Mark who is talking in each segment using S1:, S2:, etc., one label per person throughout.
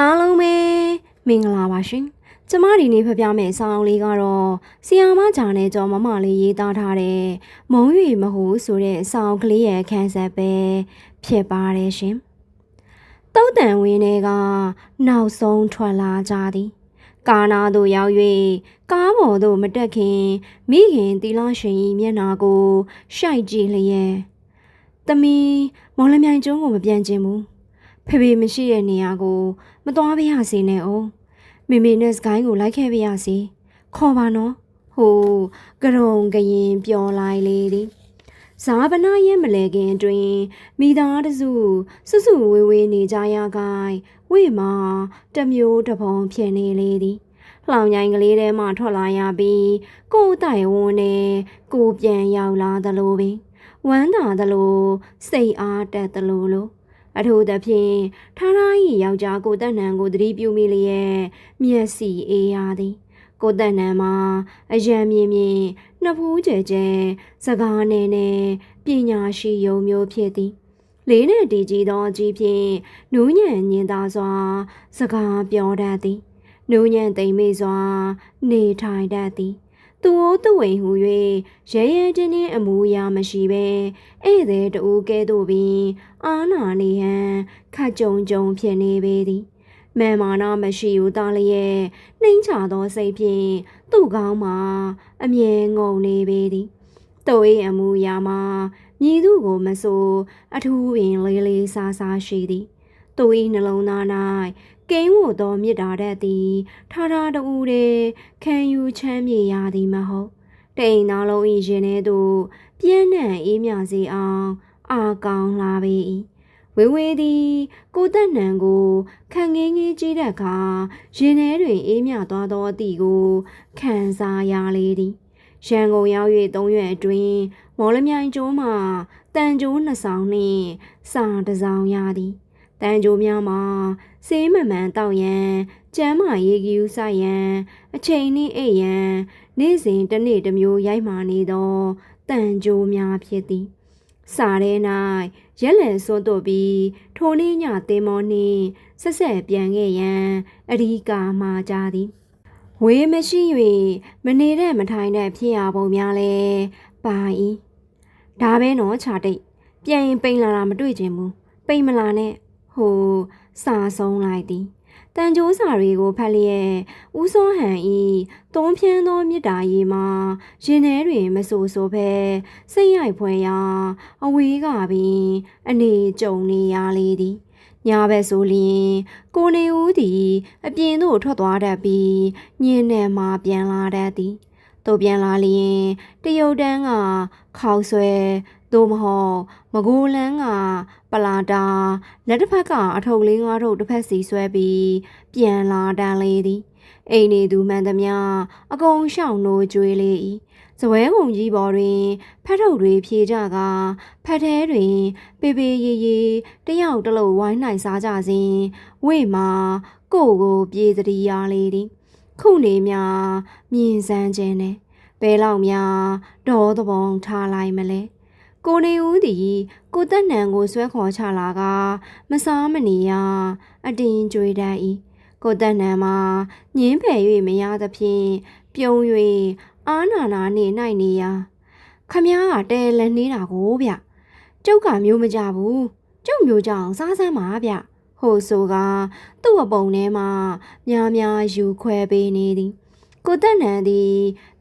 S1: အားလုံးပဲမင်္ဂလာပါရှင်။ကျမဒီနေ့ဖပြမယ့်ဆောင်းလေးကတော့ဆီယာမဂျာနဲ့ကျော်မမလေးရေးသားထားတဲ့မုံရွေမဟုဆိုတဲ့ဆောင်းကလေးရဲ့ခန်းဆက်ပဲဖြစ်ပါတယ်ရှင်။တုတ်တန်ဝင်းတွေကနောက်ဆုံးထွက်လာကြသည်။ကာနာတို့ရောက်၍ကားပေါ်သို့မတက်ခင်မိခင်တီလာရှင်၏မျက်နာကိုရှိုက်ကြည့်လျက်။သမီးမော်လမြိုင်ကျွန်းကိုမပြန်ကျင်ဘူး။ ဖေဖေမရှိတဲ့နေရာကိုမသွားပါရစေနဲ့အောင်မေမေနဲ့စကိုင်းကိုလိုက်ခဲ့ပါရစေခေါ်ပါနော်ဟိုကရုံကရင်ပျော်လိုက်လေသည်ဇာပနာရဲ့မလဲခင်အတွင်မိသားတစုစွစွဝေးဝေးနေကြရကိုင်ဝိမာတမျိုးတပုံဖြစ်နေလေသည်လောင်ញိုင်ကလေးထဲမှထွက်လာရပြီးကိုယ်တိုင်ဝန်းနဲ့ကိုပြန်ရောက်လာသလိုပင်ဝမ်းသာသလိုစိတ်အားတက်သလိုလို အထို့သဖြင့်ထားထား၏ယောက်ျားကိုတက်နံကိုသတိပြုမိလျက်မျက်စီအေးရသည်ကိုတက်နံမှာအယံမြင့်မြင့်နှစ်ဖူးကျဲကျဲစကားနဲ့နဲ့ပညာရှိယုံမျိုးဖြစ်သည်လေးနဲ့တီကြီးသောအကြီးဖြင့်နူးညံ့ညင်သာစွာ စကားပြောတတ်သည်နူးညံ့သိမ်မေ့စွာ နေထိုင်တတ်သည် သူအိုးသူဝိန်ဟူ၍ရဲရဲတင်းတင်းအမူအရာမရှိဘဲဧည့်သည်တူကဲ့သို့ပင်အာနာနေဟန်ခတ်ကြုံကြုံဖြစ်နေပေသည်မဲမာနာမရှိဦးသားလျက်နှိမ့်ချသောစိတ်ဖြင့်သူ့ကောင်းမှာအမြဲငုံနေပေသည်တို့၏အမူအရာမှာမြည်သူကိုမဆိုအထူးပင်လေးလေးစားစားရှိသည် သူ၏နှလုံးသား၌ကိန်းဝတ်သောမေတ္တာတတ်သည်ထာထာတူတည်းခံယူချမ်းမြေရသည်မဟုတ်တိမ်သားလုံး၏ရင်ထဲသို့ပြင်းနှံအေးမြစေအောင်အာကောင်းလာပေ၏ဝေဝေသည် ကိုတက်နံကိုခံငင်းငင်းကြည့်တဲ့အခါရင်ထဲတွင်အေးမြသွားသောအသည့်ကိုခံစားရလေသည်ရန်ကုန်ရောက်၍သုံးရွက်အတွင်းမော်လမြိုင်ကျိုးမှတန်ကျိုးနှစ်ဆောင်နှင့်စာတစ်စောင်ရသည် တန်ကျိုးများမှာစေးမမှန်တောက်ရန်ကျမ်းမာရေးကယူဆရန်အချိန်နှင့်အိပ်ရန်နေ့စဉ်တစ်နေ့တစ်မျိုးရိုက်မာနေသောတန်ကြိုးများဖြစ်သည်စာထဲ၌ရက်လည်စွန်းတို့ပြီးထိုနေ့ညသင်္ဘောနှင့်ဆက်ဆက်ပြန်ခဲ့ရန်အရိကာမှာကြသည်ဝေးမရှိ၍မနေတဲ့မထိုင်တဲ့ဖြစ်ရပုံများလဲပါ၏ဒါပဲနော်ခြာတိတ်ပြန်ရင်ပိန်လာတာမတွေ့ချင်ဘူးပိန်မလာနဲ့ ဟိုစာဆုံးလိုက်သည်တန်ကြိုးစာတွေကိုဖတ်လျက်ဦးစောဟန်ဤသုံးဖြန်းသောမြစ်တာရီမှာရင်ထဲတွင်မဆူဆိုဘဲစိတ်ရိုက်ဖွယ်ရာအဝေးကပင်အနေကြုံနေရလေသည်ညာဘက်ဆိုလျင်ကိုနေဦးသည်အပြင်သို့ထွက်သွားတတ်ပြီးညင်းနယ်မှပြန်လာတတ်သည်တို့ပြန်လာလျင်တရုတ်တန်းကခေါဆွဲ သို့မဟုတ်မကူလန်းကပလာတာလက်တစ်ဖက်ကအထုပ်လေးငါးထုပ်တစ်ဖက်စီဆွဲပြီးပြန်လာတန်လေသည်အိမ်နေသူမှန်သမျှအကုန်ရှောင်လို့ကြွေးလေ၏ဇပွဲကုံကြီးပေါ်တွင် ဖက်ထုတ်တွေဖြေကြကဖက်ထဲတွင် ပေပေရီရီတယောက်တလုံးဝိုင်းနိုင်စားကြစဉ်ဝိမာကိုကိုပြေးသတိရလေသည် ခုနေမြမြင်စမ်းခြင်းနဲ့ဘဲလောက်များဒေါသဘုံထားလိုက်မလဲ ကိုနေဦးသည်ကိုတက်နံကိုဆွဲခေါ်ချလာကမစားမနေရအတင်းကြွေးတတ်၏ကိုတက်နံမှာညင်းဖယ်၍မရသဖြင့်ပြုံး၍အာနာနာနှင့်နိုင်နေရာခမည်းကတဲလက်နေတာကိုဗျကျုပ်ကမျိုးမကြဘူးကျုပ်မျိုးကြောင့်စားစမ်းပါဗျဟိုဆိုကသူ့အပုံထဲမှာများများယူခွဲပေးနေသည် ကိုတက်နံသည်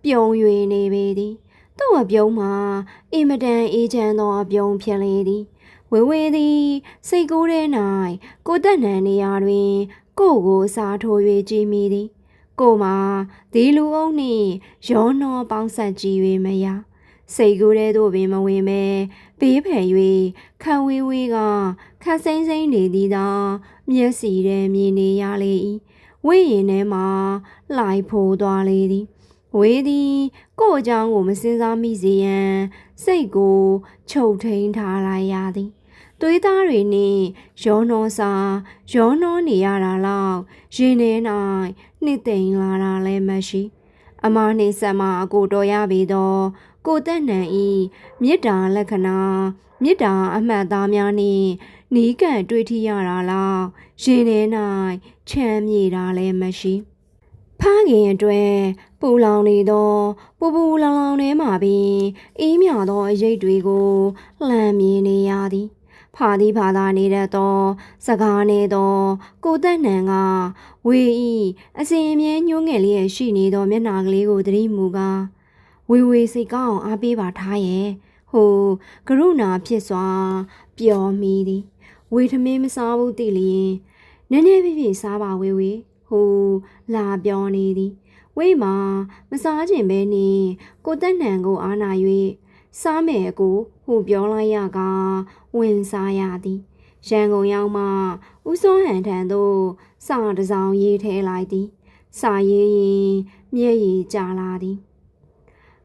S1: ပြုံး၍နေပေသည် သူ့အပြုံးမှာအင်မတန်အေးချမ်းသောအပြုံးဖြစ်လေသည်ဝေဝေသည်စိတ်ကူးထဲ၌ကိုတက်နံနေရာတွင် ကိုကိုစားထိုး၍ကြည်မိသည် ကိုမှာဒီလူအုပ်နှင့်ရောနှောပေါင်းဆက်ကြည့်၍မရစိတ်ကူးထဲသို့ပင်မဝင်ပဲဘေးဖယ်၍ခံဝေးဝေးကခတ်စိမ့်စိမ့်နေသည်သာမျက်စီထဲမြင်နေရလေ၏ဝိရင်ထဲမှာလိုက်ဖိုးသွားလေသည် ဝေးသည်ကို့အကြောင်းကိုမစင်စားမိစေရန်စိတ်ကိုချုပ်ထိန်ထားလိုက်ရသည်သွေးသားတွေနှင့်ရောနှောစာရောနှောနေရတာလောက်ရင်ထဲ၌နှစ်သိမ့်လာတာလည်းမရှိအမနှိမ့်ဆက်မှအကိုတော်ရပေသောကိုတက်နံဤမေတ္တာလက္ခဏာမေတ္တာအမှတ်သားများနှင့်နီးကပ်တွေ့ထိရတာလောက်ရင်ထဲ၌ချမ်းမြေတာလည်းမရှိ ဖခင်အတွက်ပူလောင်နေသော ပူပူလောင်လောင်ထဲမှာပင်အေးမြသောအရိပ်တွေကိုလှမ်းမြင်နေရသည်ဖာသည်ဖာသာနေတတ်သော စကားနေသော ကိုသက်နှံကဝေဤအစဉ်အမြဲညှိုးငယ်လေးရှိနေသောမျက်နှာကလေးကိုသတိမူကားဝေဝေစိတ်ကောင်းအောင်အားပေးပါထားရဲ့ဟိုကရုဏာဖြစ်စွာပျော်မိသည်ဝေထမင်းမစားဘူးတိလျင်နည်းနည်းပြပြစားပါဝေဝေ ဟိုလာပြောနေသည်ဝေးမှာမစားခြင်းပဲနေကိုတက်နှံကိုအားနာ၍စားမယ်အကိုဟူပြောလိုက်ရကဝင်စားရသည်ရန်ကုန်ရောက်မှဦးစောဟန်ထံသို့စာတစ်စောင်ရေးထဲလိုက်သည်စာရေးရင်မျက်ရည်ကျလာသည်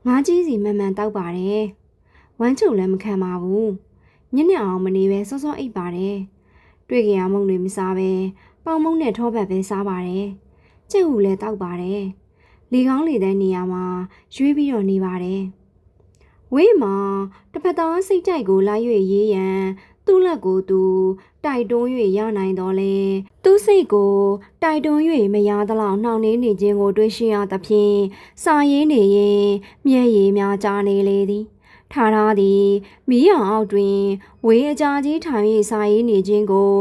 S1: ငါးကြီးစီမှန်မှန်တောက်ပါတယ်ဝမ်းချုပ်လည်းမခံပါဘူးညနေအောင်မနေပဲစောစောအိပ်ပါတယ်တွေ့ကြရမုံတွေမစားပဲ ပေါင်မုံနဲ့ထောပတ်ပဲစားပါတယ်ကြက်ဟူလည်းတောက်ပါတယ်လေကောင်းလေတဲ့နေရာမှာရွေးပြီးတော့နေပါတယ်ဝေးမှာတစ်ဖက်သားစိတ်ကြိုက်ကိုလိုက်၍ရေးရန်သူ့လက်ကိုသူတိုက်တွန်း၍ရနိုင်တော်လဲသူ့စိတ်ကိုတိုက်တွန်း၍မရသလောက်နှောင့်နှေးနေခြင်းကို တွေ့ရှိရသဖြင့်စာရေးနေရင်မျက်ရည်များကျနေလေသည် ထားထားသည်မီးရောင်အောက်တွင် ဝေးအကြာကြီးထိုင်၍စာရေးနေခြင်းကို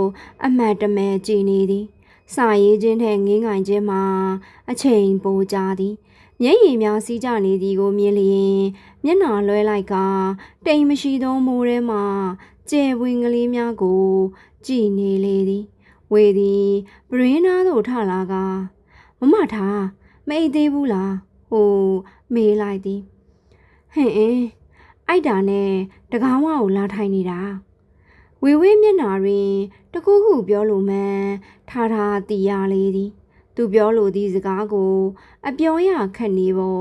S1: အမှတ်တမဲ့ကြည်နေသည်စာရေးခြင်းထက်ငင်းငိုင်ခြင်းမှာ အချိန်ပိုကြာသည်မျက်ရည်များစီးကြနေသည်ကိုမြင်လျင်မျက်နှာလွှဲလိုက်ကတိမ်မရှိသောမိုးထဲမှကျဲဝင်းကလေးများကို ကြည်နေလေသည်ဝေသည်ပရင်းနာသို့ထလာကမမထားမအိတ်သေးဘူးလားဟိုမေးလိုက်သည်ဟင်အင်း အိုက်တာနဲ့တကားဝကိုလာထိုင်နေတာဝေဝေးမျက်နာတွင်တခုခုပြောလို့မှန်ထားထားတီရလေသည် သူပြောလိုသည့်စကားကို အပြောရခက်နေပုံ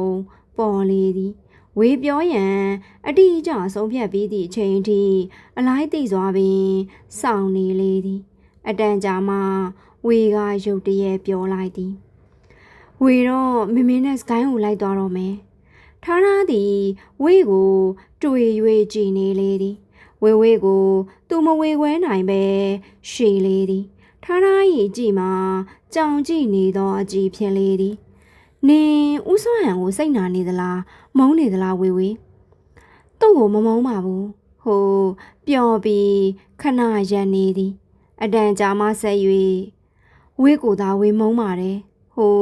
S1: ပေါ်လေသည်ဝေပြောရန်အတိအကျဆုံးဖြတ်ပြီးသည့်အချိန်အထိအလိုက်သိစွာပင်စောင့်နေလေသည်အတန်ကြာမှဝေကရုတ်တရက်ပြောလိုက်သည်ဝေတော့မင်းမင်းနဲ့စကိုင်းကိုလိုက်သွားတော့မယ် ထားထားသည်ဝေကိုတွေ့၍ကြည်နေလေသည်ဝေဝေကို သူမဝေခွဲနိုင်ပဲရှည်လေသည်ထားထား၏ကြည်မှာကြောင်ကြည့်နေသောအကြည်ဖြစ်လေသည်နင်ဥဆွမ်းဟန်ကိုစိတ်နာနေသလားမုန်းနေသလားဝေဝေသူ့ကိုမမုန်းပါဘူးဟိုပျော်ပြီးခဏရန်နေသည် အတန်ကြာမှဆက်၍ဝေးကိုသာဝေးမုန်းပါတယ်ဟို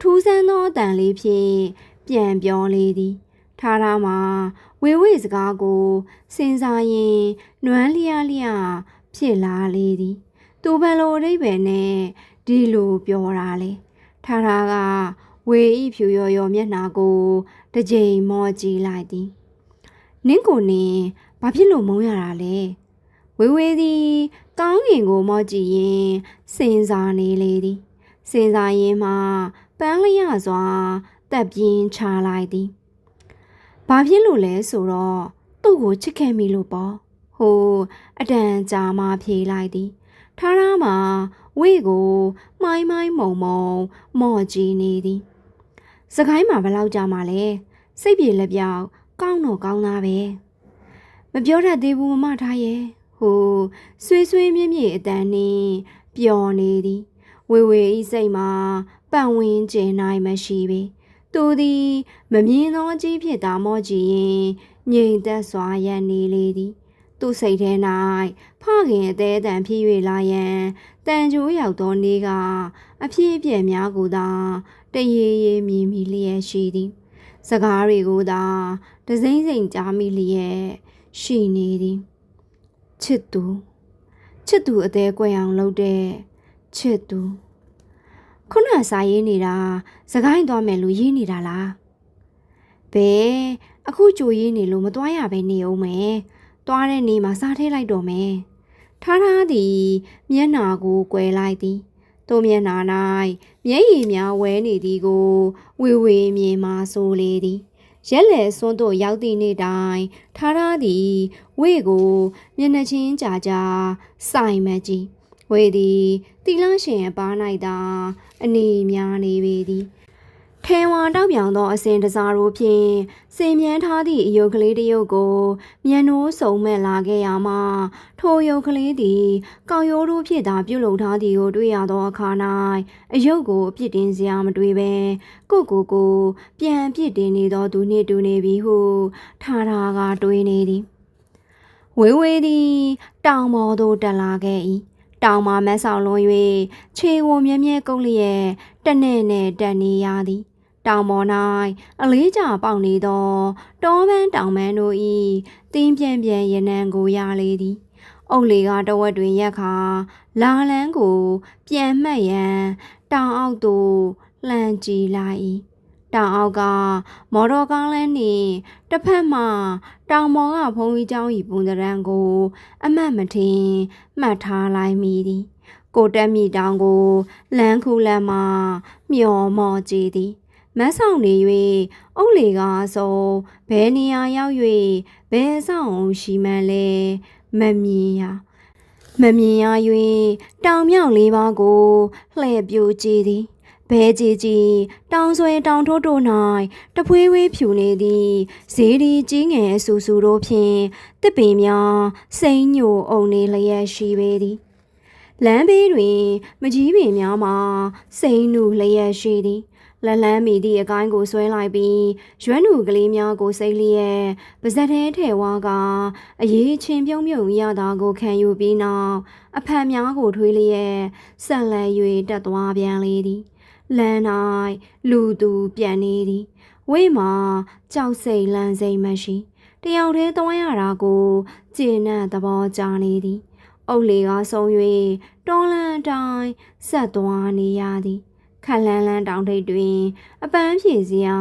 S1: ထူးဆန်းသောအတန်လေးဖြင့် ပြန်ပြောလေသည်ထားထားမှာဝေဝေစကားကိုစဉ်းစားရင်နွမ်းလျားလျားဖြစ်လာလေသည်သူဘယ်လိုအဓိပ္ပာယ်နဲ့ဒီလိုပြောတာလဲထားထားကဝေဤဖြူရော်ရော်မျက်နှာကိုတစ်ကြိမ်မော့ကြည့်လိုက်သည်နင့်ကိုနင်ဘာဖြစ်လို့မုန်းရတာလဲဝေဝေသည်ကောင်းကင်ကိုမော့ကြည့်ရင်စဉ်းစားနေလေသည်စဉ်းစားရင်မှပန်းလျစွာ တက်ပြင်းချလိုက်သည်ဘာဖြစ်လို့လဲဆိုတော့သူ့ကိုချစ်ခဲ့မိလို့ပေါ့ဟိုအတန်ကြာမှဖြေလိုက်သည်ထားထားမှာဝေကိုမိုင်းမိုင်းမုံမုံမော့ကြည့်နေသည်စကိုင်းမှာဘယ်လောက်ကြာမှလဲစိတ်ပြေလက်ပြောက်ကောင်းတော့ကောင်းသားပဲမပြောတတ်သေးဘူးမမထားရဲ့ဟိုဆွေးဆွေးမြင့်မြင့်အတန်နှင့်ပျော်နေသည်ဝေဝေဤစိတ်မှာပန့်ဝင်းကျင်နိုင်မရှိပေ သူသည်မမြင်သောအကြီးဖြစ်သာမော့ကြည့်ရင်ငြိမ်သက်စွာရန်နေလေသည်သူ့စိတ်ထဲ၌ဖခင်အသေးအတန်ဖြစ်၍လာရန်တန်ကြိုးရောက်သောနေ့ကအဖြစ်အပျက်များကိုသာတရေရေမြည်မိလျက်ရှိသည် စကားတွေကိုသာတစိမ့်စိမ့်ကြားမိလျက်ရှိနေသည်ချစ်သူချစ်သူအသေးကွယ်အောင်လုပ်တဲ့ချစ်သူ ခုနစာရေးနေတာစကိုင်းသွားမယ်လို့ရေးနေတာလားဘယ်အခုကြိုရေးနေလို့မသွားရပဲနေအောင်မယ်သွားတဲ့နေမှာစားထဲလိုက်တော့မယ်ထားထားသည်မျက်နာကိုကွယ်လိုက်သည်သူမျက်နာ၌မျက်ရည်များဝဲနေသည်ကို ဝေဝေမြင်မှဆိုလေသည်ရက်လေစွန်းတို့ရောက်သည့်နေ့တိုင်းထားထားသည်ဝေကိုမျက်နှာချင်းကြာကြာစိုင်မကြည့် ဝေသည်တီလာရှင်အပား၌သာအနေများနေပေသည်ထခဲဝါတောက်ပြောင်သောအစဉ်တစားတို့ဖြင့်စင်မြန်းထားသည့်အယုတ်ကလေးတစ်ယုတ်ကိုမြန်နိုးစုံမဲ့လာခဲ့ရမှထိုယုတ်ကလေးသည်ကောက်ရိုးတို့ဖြင့်သာပြုတ်လုံထားသည်ကိုတွေ့ရသောအခါ၌အယုတ်ကိုအပြစ်တင်စရာမတွေ့ဘဲကိုကိုကိုပြန်အပြစ်တင်နေသောသူနှင့်တူနေပြီဟုထားတာကတွေးနေသည်ဝေဝေသည်တောင်ပေါ်သို့တက်လာခဲ့၏ တောင်မှာမက်ဆောင်လွန်၍ခြေကိုမြဲမြဲကုပ်လျက်တနဲ့နဲ့တက်နေရသည်တောင်ပေါ်၌အလေးကျပေါက်နေသောတောပန်းတောင်ပန်းတို့၏တင်းပြန့်ပြန့်ရနံကိုရလေသည်အုတ်လေကတဝက်တွင်ရက်ခါလာလန်းကို ပြန်မှတ်ရန်တောင်အောက်သို့လှမ်းကြည့်လိုက်၏ တောင်အောက်ကမော်တော်ကားလမ်းနဲ့တစ်ဖက်မှာတောင်ပေါ်ကဘုံကြီးကျောင်းဤပုံသဏ္ဍာန်ကို အမှတ်မထင်မှတ်ထားလိုက်မိသည်ကိုတက်မိတောင်ကိုလမ်းခုလမ်းမှာမျောမောကြည်သည်မန်းဆောင်နေ၍အုတ်လေကားဆုံးဘယ်နေရာရောက်၍ဘယ်ဆောင်ရှိမှန်းလဲမမြင်ရမမြင်ရ၍တောင်မြောက်လေးပါးကိုလှည့်ပြိုကြည်သည် ဘဲကြီးကြီးတောင်ဆွဲတောင်ထိုးတို့၌တပွေးဝေးဖြူနေသည်ဈေးဒီကြီးငယ်အဆူဆူတို့ဖြင့်တစ်ပင်များစိမ့်ညိုအုံနေလျက်ရှိပေသည်လမ်းဘေးတွင် မကြီးပင်များမှာစိမ့်နုလျက်ရှိသည်လလန်းမီသည့်အကိုင်းကိုဆွဲလိုက်ပြီးရွမ်းနူကလေးများကိုစိတ်လျက်ပါဇက်ထဲထဲဝါကအရေးချင်းပြုံးပြုံရတာကိုခံယူပြီးနောက်အဖက်များကိုထွေးလျက်ဆက်လက်၍တက်သွားပြန်လေသည် လမ်း၌လူသူပြန်နေသည်ဝိမှာကြောက်စိတ်လန့်စိတ်မရှိတယောက်တည်းသွားရတာကိုကျဉ်နဲ့သဘောကျနေသည်အုတ်လေကဆုံး၍တောလန်တိုင်းဆက်သွားနေရသည်ခက်လန်းလန်းတောင်ထိပ်တွင် အပန်းဖြေစရာ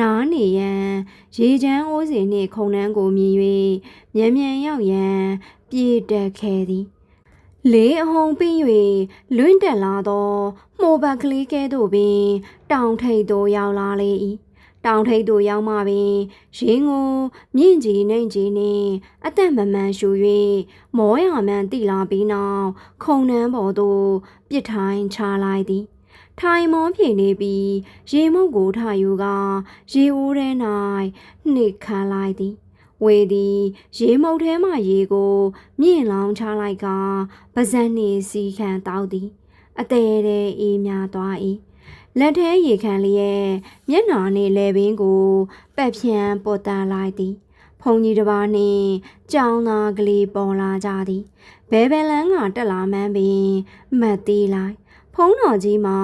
S1: နားနေရန်ရေချမ်းအိုးစီနှင့်ခုံနှန်းကိုမြင်၍မြန်မြန်ရောက်ရန်ပြေးတက်ခဲ့သည် လေးအဟုန်ပြီး၍လွင့်တက်လာသောမှိုဘက်ကလေးကဲ့သို့ပင်တောင်ထိပ်သို့ရောက်လာလေ၏တောင်ထိပ်သို့ရောက်မှပင်ရင်းကိုမြင့်ကြီးနှိမ်ကြီးနှင့်အသက်မမှန်ရှူ၍မောရမှန်တိလာပြီးနောက်ခုံနှန်းပေါ်သို့ပြစ်ထိုင်ချလိုက်သည်ထိုင်မောဖြေနေပြီးရေမုတ်ကိုထယူကရေအိုးထဲ၌နှိခံလိုက်သည် ဝေသည် ရေမုတ်ထဲမှရေကို မြင့်လောင်းချလိုက်ကပါဇက်နှင့်စီခံတောက်သည်အသေးသေးအေးများသွား၏လက်ထဲရေခံလျက်မျက်နှာနှင့်လဲပင်ကိုပက်ဖြန်းပေါ်တန်လိုက်သည်ဖုန်ကြီးတစ်ပါးနှင့်ကြောင်သားကလေးပေါ်လာကြသည်ဘဲဘဲလန်းကတက်လာမှန်းပင်မတ်သေးလိုက် ဖုံးတော်ကြီးမှာ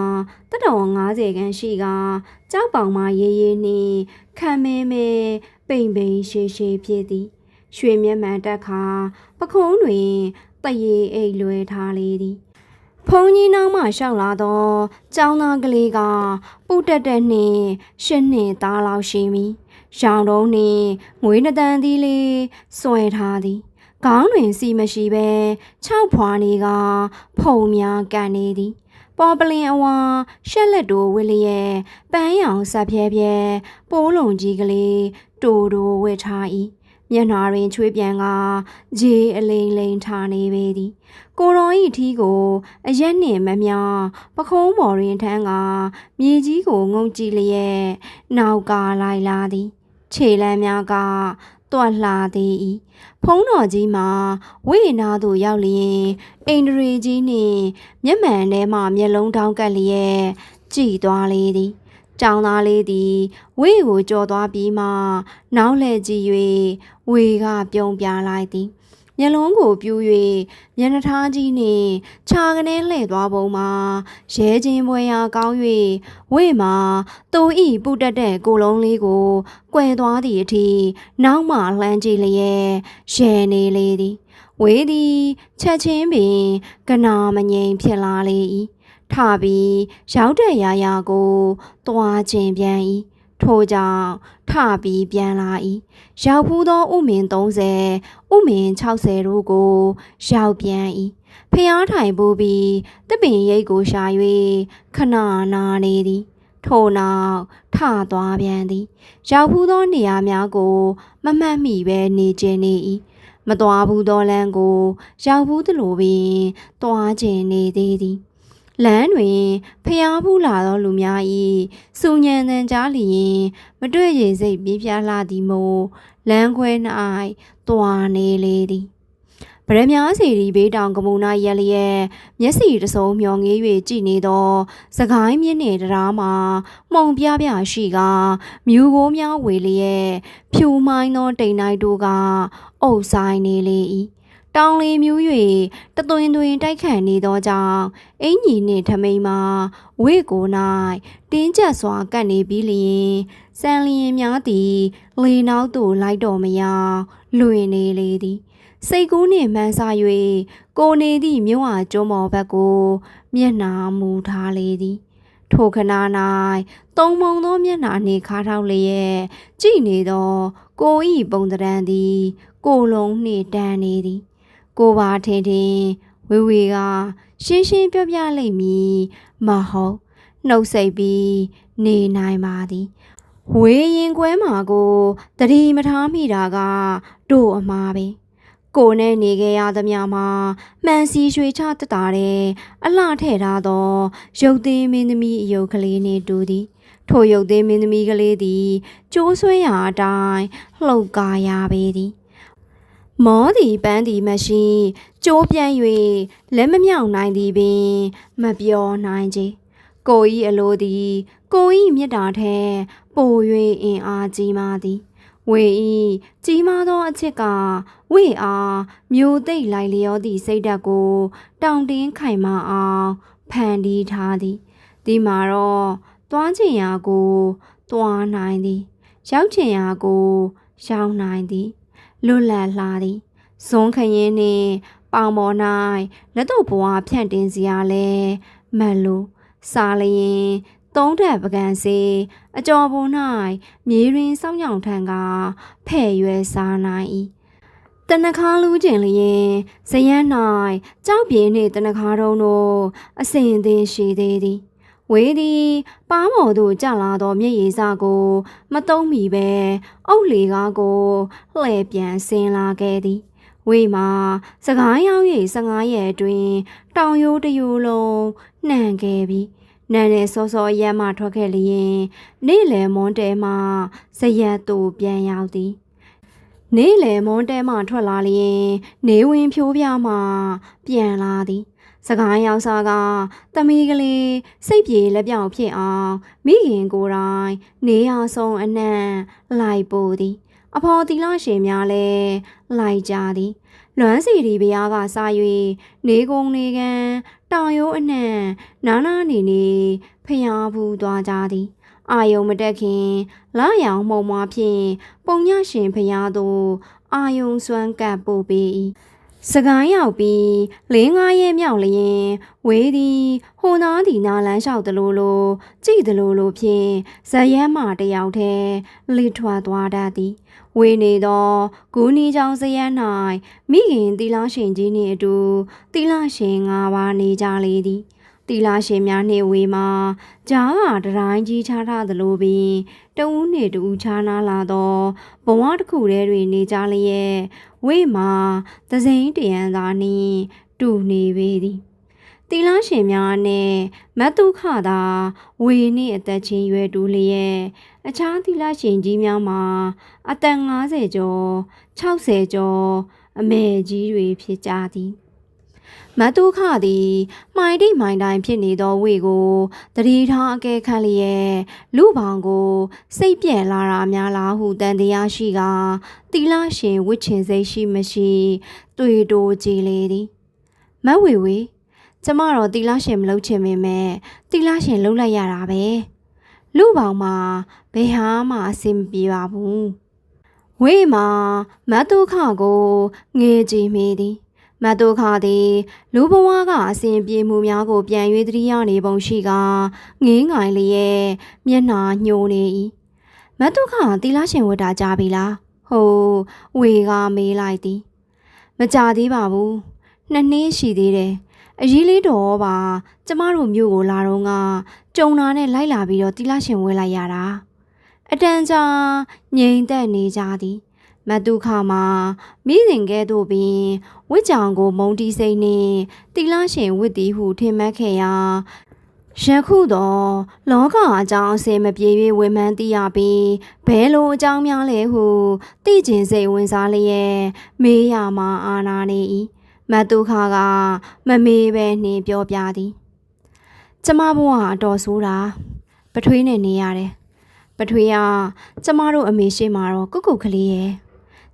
S1: တတော်90ခန်းရှိကကြောက်ပောင်မရေးရေးနှင့်ခံမဲမဲပိန်ပိန်ရှေရှေဖြစ်သည် ရွှေမျက်မှန်တက်ခါပခုံးတွင်တရေအိတ်လွယ်ထားလေသည်ဖုန်ကြီးနောက်မှရှောက်လာသောကျောင်းသားကလေးကပုတ်တက်တဲ့နှင့်ရှစ်နှစ်သားလောက်ရှိမည်ရောင်တုံးနှင့်ငွေနှတန်သီးလေးစွဲထားသည်ခေါင်းတွင်စီမရှိဘဲ၆ဖွာနေကဖုံများကန်နေသည် ပေါ်ပလင်အဝါရှက်လက်တိုဝစ်လျက်ပန်းရောင်ဆက်ဖြဲဖြဲပိုးလုံးကြီးကလေးတူတူဝစ်ထား၏မျက်နှာတွင်ချွေးပြန်ကဂျေအလိန်လိန်ထားနေပေသည်ကိုရောဤထီးကိုအရက်နှင့်မမြပခုံးပေါ်တွင်ထမ်းကမြေကြီးကိုငုံကြည့်လျက်နောက်ကလိုက်လာသည် ခြေလမ်းများက တွက်လှသေး၏ဖုံးတော်ကြီးမှာဝိနာသို့ရောက်လျင်အိန္ဒြေကြီးနှင့်မျက်မှန်ထဲမှမျက်လုံးတောင်းကပ်လျက်ကြည်သွားလေသည်ကြောင်သားလေးသည်ဝေကိုကြော်သွားပြီးမှနောက်လှည့်ကြည့်၍ဝေကပြုံးပြလိုက်သည် မျက်လုံးကိုပြူး၍မျက်နှာထားကြီးနှင့်ခြာကနေလှည့်သွားပုံမှာရဲချင်းပွဲရာကောင်း၍ဝေမှာသူဤပူတက်တဲ့ကိုလုံးလေးကိုကွယ်သွားသည့်အထိနောက်မှလှမ်းကြည့်လျက်ရဲနေလေသည်ဝေသည်ချက်ချင်းပင်ကနာမငိမ်ဖြစ်လာလေ၏ထပြီးရောက်တဲ့ရာရာကိုတွားခြင်းပြန်၏ ထို့ကြောင့်ထပြီးပြန်လာ၏ရောက်ဖူးသောဥမင်30ဥမင်60တို့ကိုရောက်ပြန်၏ဖျားထိုင်ပူပြီးတပင်ရိတ်ကိုရှာ၍ခဏနာနေသည်ထို့နောက်ထသွားပြန်သည်ရောက်ဖူးသောနေရာများကို မမှတ်မိပဲနေခြင်းနေ၏မသွားဘူးသောလမ်းကို ရောက်ဘူးသလိုပင်သွားခြင်းနေသေးသည် လမ်းတွင်ဖျားဖူးလာသောလူများ၏စူညံတန်ကြားလျင် မတွေ့ရစိတ်ပြေးပြားလာသည်မို့လမ်းခွဲ၌တွာနေလေသည်ဗရမ ्या စီရီဘေးတောင်ကမူနာရက်လျက်မျက်စီတစုံမျောငေး၍ကြည်နေသောစကိုင်းမြင့်နေတရားမှာမှုံပြပြရှိကမြူကိုများဝေလျက်ဖြူမိုင်းသောတိမ်နိုင်တို့ကအုပ်ဆိုင်နေလေ၏ တောင်လီမြူး၍တသွင်သွင်တိုက်ခတ်နေသောကြောင့်အင်ကြီးနှင့်ထမိန်မှာဝေကို၌တင်းကျပ်စွာကပ်နေပြီးလျင်စံလျင်များသည်လေနောက်သို့လိုက်တော်မရလွင်နေလေသည်စိတ်ကူးနှင့်မှန်းဆ၍ကိုနေသည့်မြို့ဟာကျွန်းမော်ဘက်ကို မျက်နာမူထားလေသည်ထိုခဏ၌တုံမုံသောမျက်နှာနှင့်ခါထောက်လျက်ကြည်နေသော ကိုဤပုံတရံသည် ကိုလုံးနှင့်တန်းနေသည် ကိုပါထင်ထင်ဝေဝေကရှင်းရှင်းပြောပြလိုက်မည်မဟုတ်နှုတ်ဆက်ပြီးနေနိုင်ပါသည်ဝေရင်ကွဲမှာကိုတတိမထားမိတာကတို့အမှားပဲကိုနဲ့နေခဲ့ရသမျှမှာမှန်စီရွှေချတက်တာတဲ့အလှထည့်ထားသောရုပ်သေးမင်းသမီးအယုတ်ကလေးနှင့်တူသည်ထိုရုပ်သေးမင်းသမီးကလေးသည်ကျိုးဆွဲရာအတိုင်းလှုပ်ကားရပေသည် မောသည်ပန်းသည်မရှိကျိုးပြန့်၍လက်မမြောက်နိုင်သည်ပင်မပြောနိုင်ချေကိုဤအလိုသည် ကိုဤမြတ်တာထဲပို၍အင်အားကြီးမားသည်ဝေဤကြီးမားသောအချစ်ကဝေအားမျိုးသိပ်လိုက်လျောသည့်စိတ်ဓာတ်ကို တောင့်တင်းခိုင်မာအောင်ဖန်တီးထားသည်ဒီမှာတော့သွားချင်ရာကိုသွားနိုင်သည်ရောက်ချင်ရာကိုရောက်နိုင်သည် လွတ်လပ်လာသည်ဇွန်ခရင်နှင့်ပေါင်ပေါ်၌လက်တော့ဘွားဖြန့်တင်စရာလဲမတ်လိုစားလျင်သုံးထပ်ပကံစေအကျော်ပေါ်၌မြေရင်စောင်းကြောင်ထံကဖဲ့ရွယ်စားနိုင်၏တနခါလူးကျင်လျင်ဇယန်း၌ကြောက်ပြေနှင့်တနခါတုံးတို့အစင်သင်ရှိသေးသည် ဝေးသည်ပါမော်သို့ကြလာသောမျက်ရည်စကို မတုံးမီပဲအုတ်လေကားကိုလှည့်ပြန်ဆင်းလာခဲ့သည်ဝေးမှာစကားရောက်၍15ရက်အတွင်းတောင်ရိုးတစ်ရိုးလုံးနှံခဲ့ပြီနန်းနဲ့စောစောရက်မှထွက်ခဲ့လျင်နေ့လယ်မွန်းတဲမှဇရက်သို့ပြန်ရောက်သည်နေ့လယ်မွန်းတဲမှထွက်လာလျင် နေဝင်ဖြိုးပြမှပြန်လာသည် စကိုင်းရောက်စားကသမီးကလေးစိတ်ပြေလက်ပြောင်ဖြစ်အောင်မိခင်ကိုယ်တိုင်နေရဆုံးအနံ့လိုက်ပို့သည်အဖော်တီလာရှင်များလည်းလိုက်ကြသည် လွမ်းစီဒီဘုရားကစား၍နေကုံနေကန်တောင်ရိုးအနှံ့နာနာနေနေဖျားဘူးသွားကြသည်အာယုံမတက်ခင်လာရောင်မှုံမွားဖြင့်ပုံညရှင်ဖျားသို့အာယုံစွမ်းကပ်ပို့ပေ၏ စကိုင်းရောက်ပြီးလင်းငါးရဲမြောက်လျင်ဝေးသည်ဟိုနားသည်နာလန်းလျှောက်တလို့လို့ကြည်တလို့လို့ဖြင့်ဇယမ်းမှတယောက်တည်းလိထွာသွားတတ်သည်ဝေနေသောဂူနီချောင်ဇယမ်း၌မိခင်တီလာရှင်ကြီးနှင့်အတူတီလာရှင်၅ပါးနေကြလေသည် တီလာရှင်များနှင့်ဝေမှာကြားကတတိုင်းကြီးချထားသလိုပင်တဦးနှင့်တဦးချားနာလာသောဘဝတစ်ခုတည်းတွင်နေကြလျက်ဝေမှာသစိန်တရံသာနှင့်တူနေပေသည်တီလာရှင်များနဲ့မတ်တုခသာဝေနှင့်အသက်ချင်းရွယ်တူလျက်အခြားတီလာရှင်ကြီးများမှာအသက်50ကျော်60ကျော်အမေကြီးတွေဖြစ်ကြသည် မတ်တုခသည်မှိုင်တိမှိုင်တိုင်းဖြစ်နေသောဝေကိုတတိထားအကဲခတ်လျက်လူပောင်ကို စိတ်ပြက်လာတာများလားဟုတန်တရားရှိကတီလာရှင်ဝစ်ချင်စိတ်ရှိမရှိတွေ့တိုးကြည်လေသည်မတ်ဝေဝေကျမတော့တီလာရှင်မလုပ်ချင်ပေမဲ့တီလာရှင်လှုပ်လိုက်ရတာပဲလူပောင်မှာဘယ်ဟာမှအဆင်မပြေပါဘူးဝေးမှာမတ်တုခကိုငေကြည်မိသည် မတ်တုခသည်လူဘဝကအစဉ်ပြေမှုများကို ပြန်၍တတိယနေပုံရှိကငင်းငိုင်လျက်မျက်နှာညှိုနေ၏မတ်တုခတီလာရှင်ဝတ်တာကြားပြီလားဟိုဝေကမေးလိုက်သည်မကြသေးပါဘူးနှစ်နှစ်ရှိသေးတယ်အရေးလေးတော့ပါကျမတို့မြို့ကိုလာတော့ကကြုံတာနဲ့လိုက်လာပြီးတော့တီလာရှင်ဝဲလိုက်ရတာအတန်ကြာငြိမ်သက်နေကြသည် မမတုခမှာမိစဉ်ကဲ့သို့ပင်ဝစ်ကြောင်ကိုမုံတီစိတ်နှင့်တိလရှင်ဝစ်သည်ဟုထင်မှတ်ခဲ့ရာယခုတော့လောကအကြောင်းအစင်မပြေ၍ဝေမှန်းသိရပြီးဘဲလိုအကြောင်းများလဲဟုသိကျင်စိတ်ဝင်စားလျက်မေးရမှာအာနာနေ၏မတုခကမမေးပဲနှင်ပြောပြသည်ကျမဘဝအတော်ဆိုးတာပထွေးနဲ့နေရတယ်ပထွေးကကျမတို့အမေရှိမှတော့ကုတ်ကုတ်ကလေးရဲ့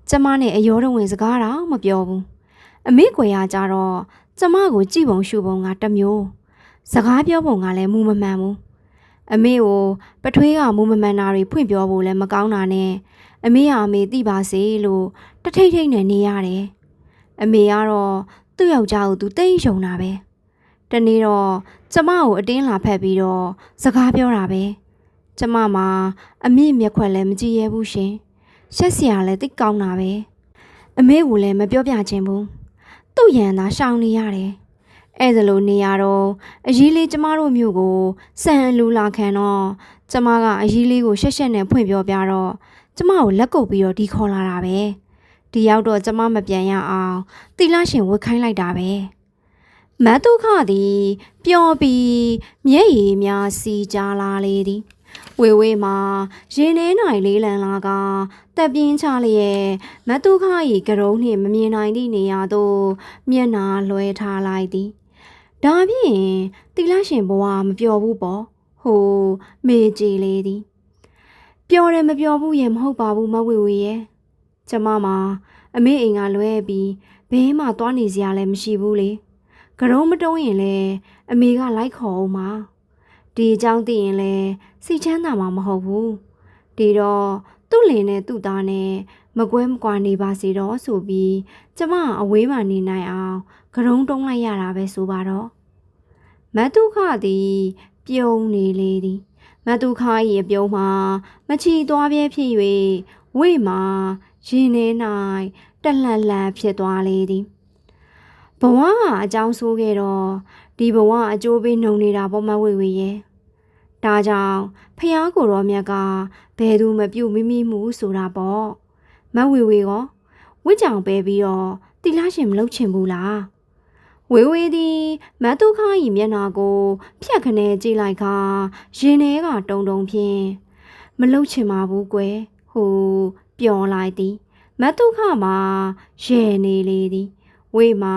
S1: ကျမနဲ့အယောတဝင်စကားတော့မပြောဘူးအမေကွယ်ရကြတော့ကျမကိုကြည့်ပုံရှုပုံကတစ်မျိုးစကားပြောပုံကလည်းမူမမှန်ဘူးအမေကိုပထွေးကမူမမှန်တာတွေဖွင့်ပြောဖို့လည်းမကောင်းတာနဲ့အမေကအမေသိပါစေလို့တထိတ်ထိတ်နဲ့နေရတယ်အမေကတော့သူ့ယောက်ျားကိုသူတိတ်ယုံတာပဲတနေ့တော့ကျမကိုအတင်းလာဖက်ပြီးတော့စကားပြောတာပဲကျမမှာအမေမျက်ခွက်လည်းမကြည့်ရဘူးရှင် ရှက်စရာလည်းတိတ်ကောင်းတာပဲအမေကလည်းမပြောပြချင်ဘူးသူ့ရန်သာရှောင်နေရတယ်အဲ့ဒါလိုနေရတော့အကြီးလေးကျမတို့မျိုးကိုစံလူလာခံတော့ကျမကအကြီးလေးကိုရှက်ရှက်နဲ့ဖွင့်ပြောပြတော့ကျမကိုလက်ကုပ်ပြီးတော့ဒီခေါ်လာတာပဲဒီရောက်တော့ကျမမပြန်ရအောင်တီလာရှင်ဝတ်ခိုင်းလိုက်တာပဲမတ်တုခသည်ပျော်ပြီးမျက်ရည်များစီကြလာလေသည် ဝေဝေးမှာရင်ထဲနိုင်လေးလန်လာကတက်ပြင်းချလျက်မတုခ၏ကရုံးနှင့်မမြင်နိုင်သည့်နေရာသို့မျက်နာလွှဲထားလိုက်သည်ဒါဖြင့်တိလရှင်ဘဝမပျော်ဘူးပေါ့ဟိုမေကြည်လေးသည်ပျော်တယ်မပျော်ဘူးရဲ့မဟုတ်ပါဘူးမဝေဝေရဲ့ကျမမှာအမေအိမ်ကလွဲပြီးဘေးမှာသွားနေစရာလည်းမရှိဘူးလေကရုံးမတုံးရင်လည်းအမေကလိုက်ခေါ်အောင်ပါဒီအကြောင်းသိရင်လဲ စိတ်ချမ်းသာမှာမဟုတ်ဘူးဒီတော့သူ့လင်နဲ့သူ့သားနဲ့မကွဲမကွာနေပါစေတော့ဆိုပြီးကျမအဝေးမှနေနိုင်အောင်ကရုံးတုံးလိုက်ရတာပဲဆိုပါတော့မတ်တုခသည်ပြုံးနေလေသည်မတ်တုခ၏အပြုံးမှာမချီသွားပြဲဖြစ်၍ဝိမှာရင်ထဲ၌တလှန်လှန်ဖြစ်သွားလေသည်ဘဝကအကြောင်းဆိုးခဲ့တော့ဒီဘဝအကျိုးပေးနှုံနေတာပေါ့မဝေဝေရဲ့ ဒါကြောင့်ဖះကိုရောမြတ်ကဘယ်သူမပြုတ်မိမိမှုဆိုတာပေါ့မဝေဝေကောဝစ်ကြောင်ပဲပြီးတော့တိလားရှင်မလုပ်ချင်ဘူးလားဝေဝေသည်မတ်တုခါဤမျက်နာကိုဖြတ်ခနဲကြည့်လိုက်ခါရင်ထဲကတုံတုံဖြင့်မလုပ်ချင်ပါဘူးကွယ်ဟိုပျော်လိုက်သည်မတ်တုခမှာရဲနေလေသည်ဝေမှာ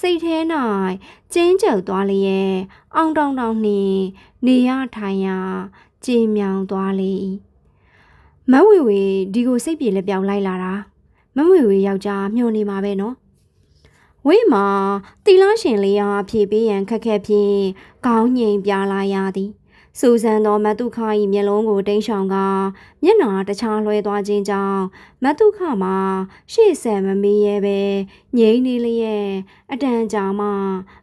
S1: စိတ်ထဲ၌ကျင်းကျုပ်သွားလျက်အောင်တောင်တောင်နှင့် နေရထိုင်ရာကြည်မြောင်သွားလေ၏မဝေဝေဒီကိုစိတ်ပြေလက်ပြောင်လိုက်လာတာမဝေဝေယောက်ျားမျှော်နေမှာပဲနော်ဝေးမှာတီလာရှင်လေးအားဖြည့်ပေးရန်ခက်ခဲဖြင့်ခေါင်းငိမ်ပြလာရသည်စူဇန်သောမတ်တုခ၏မျက်လုံးကိုတိမ်းရှောင်ကမျက်နှာတခြားလွှဲသွားခြင်းကြောင့်မတ်တုခမှာရှေ့ဆက်မမေးရဲပဲငိမ့်နေလျက်အတန်ကြာမှ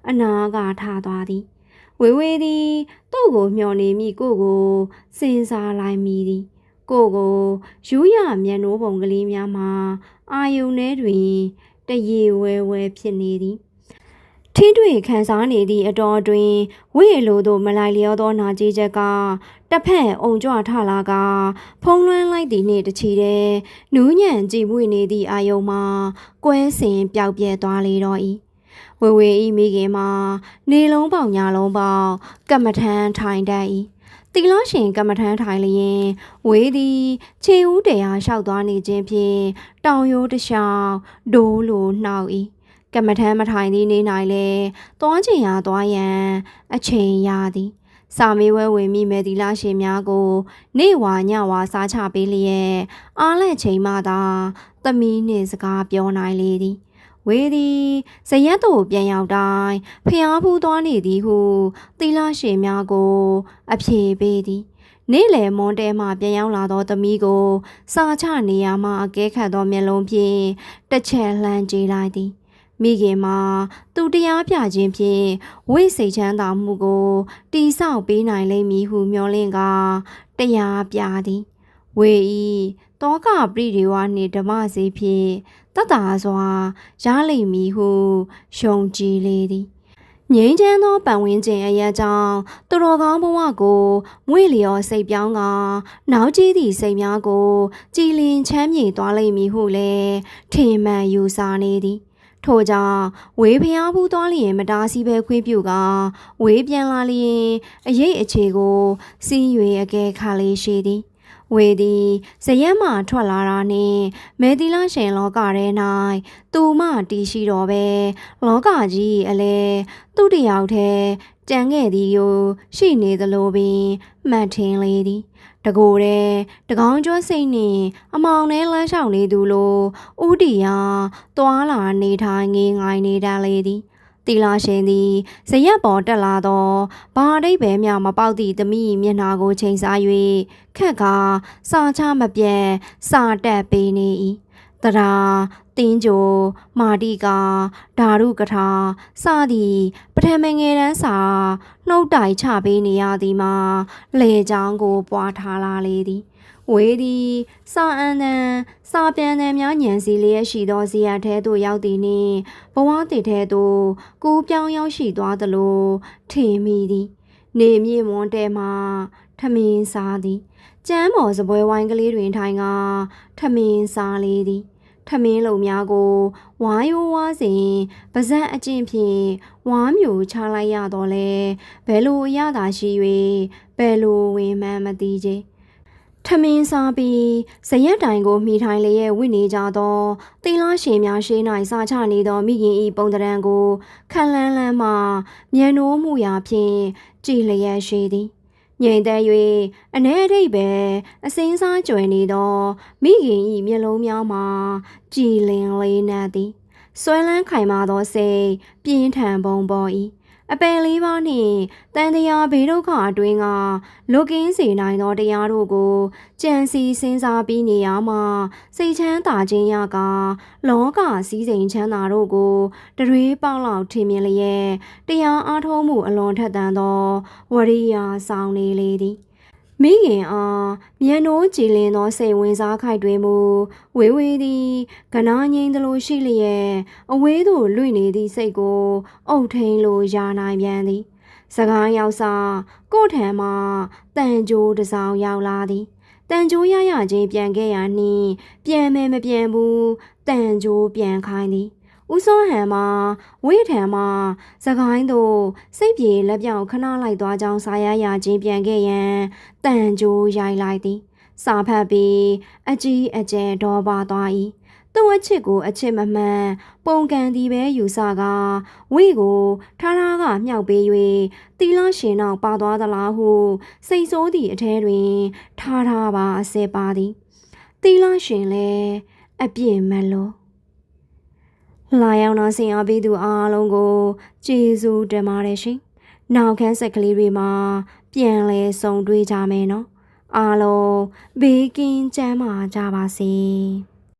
S1: အနာကထားသွားသည် ဝေဝေသည်သူ့ကိုမျှော်နေမိကိုကိုစဉ်းစားလိုက်မိသည်ကိုကိုယူရမျက်နှိုးပုံကလေးများမှာအာယုန်ထဲတွင်တရေဝဲဝဲဖြစ်နေသည်ထင်းတွေခံစားနေသည့်အတော်တွင်ဝိလိုသို့မလိုက်လျောသောနာကြီးချက်ကတစ်ဖက်အုံကြွထလာက ဖုံးလွှမ်းလိုက်သည့်နေ့တချီတဲ့နူးညံ့ကြည်ပွေနေသည့်အာယုံမှာကွဲစင်ပျောက်ပြဲသွားလေတော့၏ ဝေဝေဤမိခင်မှာနေလုံးပေါင်ညာလုံးပေါင်ကမ္မထန်ထိုင်တတ်၏တီလာရှင်ကမ္မထန်ထိုင်လျင်ဝေးသည်ခြေဦးတရားလျှောက်သွားနေခြင်းဖြင့်တောင်ရိုးတစ်လျှောက်ဒိုးလိုနှောက်၏ကမ္မထမ်းမထိုင်သည့်နေနိုင်လေသွားချင်ရာသွားရန်အချိန်ရသည်စာမေးဝဲဝင်မိမယ်ဒီလာရှင်များကို နေဝါညဝါစားချပေးလျက်အားလက်ချိန်မှသာသမီးနှင့်စကားပြောနိုင်လေသည် ဝေသည်ဇရက်တို့ပြန်ရောက်တိုင်းဖျားဖူးသွားနေသည်ဟုသီလရှင်များကို အဖြေပေးသည်နေ့လယ်မွန်တဲမှပြန်ရောက်လာသောသမီးကို စာချနေရမှအကဲခတ်သောမျက်လုံးဖြင့်တစ်ချက်လှမ်းကြည့်လိုက်သည်မိခင်မှာသူတရားပြခြင်းဖြင့်ဝိစိတ်ချမ်းသာမှုကိုတိဆောက်ပေးနိုင်လိမ့်မည်ဟုမျှော်လင့်ကတရားပြသည် ဝေဤတောကပရိဒေဝနှင့်ဓမ္မစေဖြင့် တတ္တာစွာရလိမ့်မည်ဟုယုံကြည်လေသည်ငိမ့်ချမ်းသောပတ်ဝန်းကျင်အရာကြောင့်သူတော်ကောင်းဘဝကိုမွေလျော်စိတ်ပြောင်းကနောက်ကြီးသည့်စိတ်များကို ကြည်လင်ချမ်းမြေသွားလိမ့်မည်ဟုလည်းထင်မှန်ယူဆနေသည်ထို့ကြောင့်ဝေးဖျားဘူးသွားလျင်မတားဆီးပဲခွေးပြုကဝေးပြန်လာလျင်အရေးအခြေကိုစီး၍အကဲခါလေးရှိသည် ဝေသည်ဇရက်မှထွက်လာတာနှင့်မေသီလရှင်လောကထဲ၌သူမှတည်ရှိတော်ပဲလောကကြီးအလဲသူ့တယောက်တည်းကြံခဲ့သည်ကိုရှိနေသလိုပင်မှတ်ထင်လေသည်တကိုယ်တဲ့တကောင်းကျွမ်းစိတ်နှင့်အမောင်နဲ့လမ်းလျှောက်နေသူလိုဥတီယာသွာလာနေထိုင်ငေးငိုင်းနေတတ်လေသည် တီလာရှင်သည်ဇရက်ပေါ်တက်လာသောဘာအဓိပ္ပာယ်မျှမပေါက်သည့်သမီးမျက်နှာကိုချိန်စား၍ခက်ကစာချမပြတ်စာတက်ပေးနေ၏တရာတင်းကြိုမာတိကာဓာရုကထာစသည်ပထမငယ်တန်းစာနှုတ်တိုင်ချပေးနေရသည်မှာလေချောင်းကိုပွားထားလာလေသည် ဝေးသည်စာအန်တန်စာပြန်တန်များညံစီလျက်ရှိသောဇီယထဲသို့ရောက်သည်နှင့်ဘဝတည်ထဲသို့ကိုပြောင်းရောက်ရှိသွားသလိုထင်မိသည် နေမြေမွန်တဲမှထမင်းစားသည်ကျမ်းမော်စပွဲဝိုင်းကလေးတွင်ထိုင်ကထမင်းစားလေသည်ထမင်းလုံများကိုဝါရိုးဝါစဉ်ပါဇက်အကျင့်ဖြင့်ဝါမျိုးချလိုက်ရတော့လဲဘယ်လိုအရသာရှိ၍ဘယ်လိုဝင်မှန်းမသိချေ ထမင်းစားပြီးဇရက်တိုင်ကိုမိထိုင်လျက်ဝိနေကြသောသီလရှင်များရှိ၌စာချနေသောမိခင်ဤပုံတရံကိုခက်လန်းလန်းမှမြန်နိုးမှုရာဖြင့်ကြည်လျက်ရှိသည်ငြိမ်သက်၍အ ਨੇ အထိပ်ပဲအစင်းစားကြွယ်နေသောမိခင်ဤမျက်လုံးများမှာကြည်လင်လေးနက်သည်ဆွဲလန်းခိုင်မာသောစိတ်ပြင်းထန်ပုံပေါ်၏ အပယ်လေးပါးနှင့်တန်တရားဘေးဒုက္ခအတွင်းကလွတ်ကင်းစေနိုင်သောတရားတို့ကိုကြံစီစဉ်းစားပြီးနေရမှစိတ်ချမ်းသာခြင်းရကလောကစည်းစိမ်ချမ်းသာတို့ကိုတရွေးပေါက်လောက်ထင်မြင်လျက်တရားအားထုတ်မှုအလွန်ထက်သန်သောဝရိယာဆောင်နေလေသည် မိခင်အားမြန်နိုးကြည်လင်သောစိတ်ဝင်စားခိုက်တွင်မူဝေဝေသည်ကနာငိမ့်သလိုရှိလျက်အဝေးသို့လွင့်နေသည့်စိတ်ကို အုပ်ထိန်လိုရာနိုင်ပြန်သည်စကားရောက်စားကို့ထံမှတန်ကြိုးတစ်စောင်ရောက်လာသည်တန်ကြိုးရရချင်းပြန်ခဲ့ရနှင့်ပြန်မဲမပြန်ဘူးတန်ကြိုးပြန်ခိုင်းသည် ဦးစောဟန်မှာဝိထံမှာစကိုင်းတို့စိတ်ပြေလက်ပြောင်ခဏလိုက်သွားကြောင်းစာရရချင်းပြန်ခဲ့ရန်တန်ကြိုးရိုက်လိုက်သည်စာဖတ်ပြီးအကြီးအကျယ်ဒေါ်ပါသွား၏သူ့အချစ်ကိုအချစ်မမှန်ပုံကန်သည်ပဲယူဆကာဝိကိုထားထားကမြောက်ပေး၍တီလာရှင်နောက်ပါသွားသလားဟုစိတ်ဆိုးသည့်အထဲတွင်ထားထားပါအစဲပါသည်တီလာရှင်လည်းအပြည့်မလို့ လာရောက်တော့ဆင်အားပေးသူအားလုံးကိုကျေးဇူးတင်ပါတယ်ရှင်နောက်ခန်းဆက်ကလေးတွေမှာ ပြန်လဲဆုံတွေ့ကြမယ်နော်အားလုံးဘေးကင်းကျန်းမာကြပါစေ